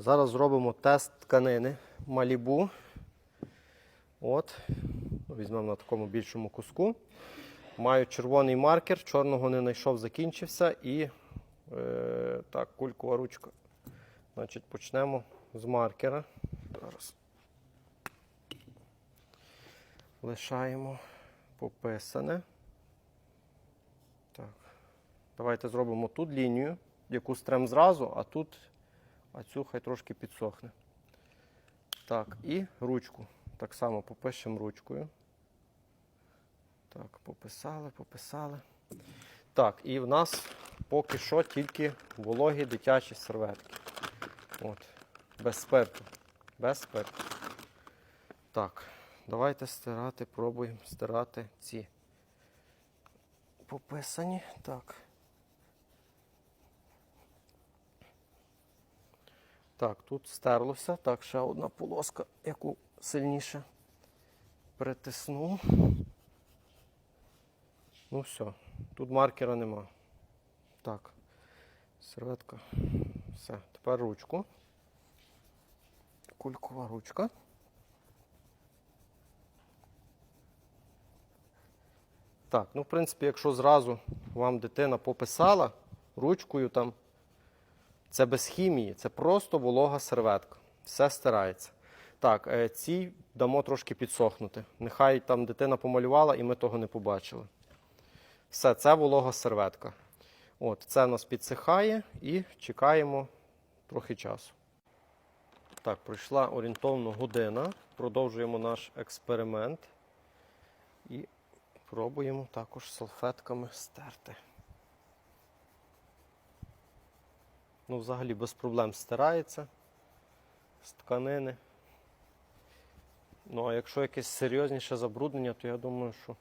Зараз зробимо тест тканини Малібу. От. Візьмемо на такому більшому куску. Маю червоний маркер, чорного не знайшов, закінчився. І е, так, кулькова ручка. Значить, почнемо з маркера. Зараз. Лишаємо пописане. Так. Давайте зробимо тут лінію, яку стрем зразу, а тут, а цю хай трошки підсохне. Так, і ручку. Так само попишемо ручкою. Так, пописали, пописали. Так, і в нас поки що тільки вологі дитячі серветки. От. Без спирту. Без спирту. Так, давайте стирати, пробуємо стирати ці пописані. Так. Так, тут стерлося. Так, ще одна полоска, яку сильніше притиснув. Ну все, тут маркера нема. Так, серветка. Все, тепер ручку. Кулькова ручка. Так, ну в принципі, якщо зразу вам дитина пописала ручкою там, це без хімії, це просто волога серветка. Все стирається. Так, е, цій дамо трошки підсохнути. Нехай там дитина помалювала і ми того не побачили. Все, це волога серветка. От, це нас підсихає і чекаємо трохи часу. Так, пройшла орієнтовно година. Продовжуємо наш експеримент. І пробуємо також салфетками стерти. Ну, взагалі без проблем стирається з тканини. Ну, а якщо якесь серйозніше забруднення, то я думаю, що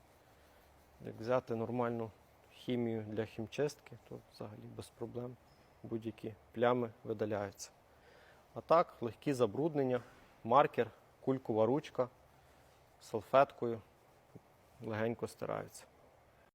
як взяти нормальну хімію для хімчистки, то взагалі без проблем будь-які плями видаляються. А так, легкі забруднення, маркер, кулькова ручка, салфеткою легенько стираються.